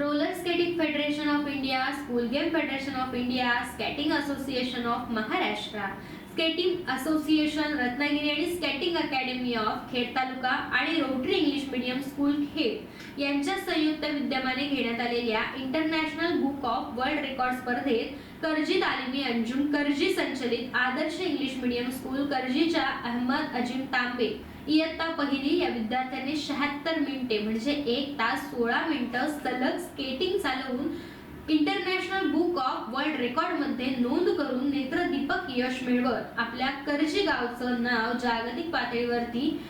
Roller skating federation of India school game federation of India skating association of Maharashtra skating association Ratnagiri आणि skating academy of Khed taluka आणि Rotary English medium school Khed यांच्या संयुक्त विद्यमाने घेण्यात आलेल्या international book of world record स्पर्धेत करजी तालिमी अंजुम करजी संचलित Adarsh English medium school करजीच्या अहमद अजिम तांबे. इयत्ता पहिली या विद्यार्थ्यांनी शहात्तर मिनिटे म्हणजे एक तास सोळा मिनिटं सलग स्केटिंग चालवून इंटरनॅशनल बुक ऑफ वर्ल्ड रेकॉर्डमध्ये नोंद करून नेत्रदीपक यश मिळवत. आपल्या करजी गावचं नाव जागतिक पातळीवरती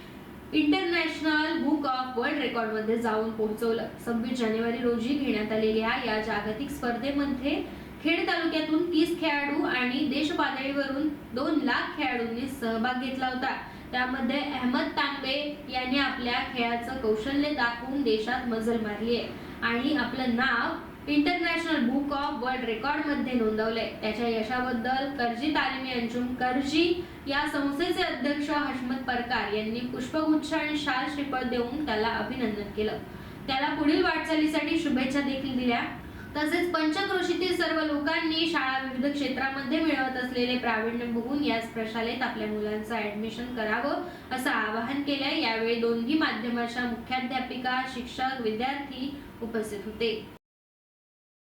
इंटरनॅशनल बुक ऑफ वर्ल्ड रेकॉर्डमध्ये जाऊन पोहोचवलं. सव्वीस जानेवारी रोजी घेण्यात आलेल्या या जागतिक स्पर्धेमध्ये खेड तालुक्यातून तीस खेळाडू आणि देश पातळीवरून दोन लाख खेळाडूंनी सहभाग घेतला होता. त्यामध्ये अहमद तांबे यांनी आपल्या खेळाचं कौशल्य दाखवून देशात मजल मारली आहे. आणि आपलं नाव इंटरनॅशनल बुक ऑफ वर्ल्ड रेकॉर्डमध्ये नोंदवलंय. त्याच्या यशाबद्दल करजी तालिमी अंजुम करजी या संस्थेचे अध्यक्ष हशमत परकार यांनी पुष्पगुच्छ आणि शाल श्रीफळ देऊन त्याला अभिनंदन केलं. त्याला पुढील वाटचालीसाठी शुभेच्छा देखील दिल्या. तसेच पंचक्रोशीतील सर्व लोकांनी शाळा विविध क्षेत्रामध्ये मिळवत असलेले प्रावीण्य बघून याच प्रशालेत आपल्या मुलांचं ऍडमिशन करावं असं आवाहन केलंय. यावेळी दोन्ही माध्यमाच्या मुख्याध्यापिका शिक्षक विद्यार्थी उपस्थित होते.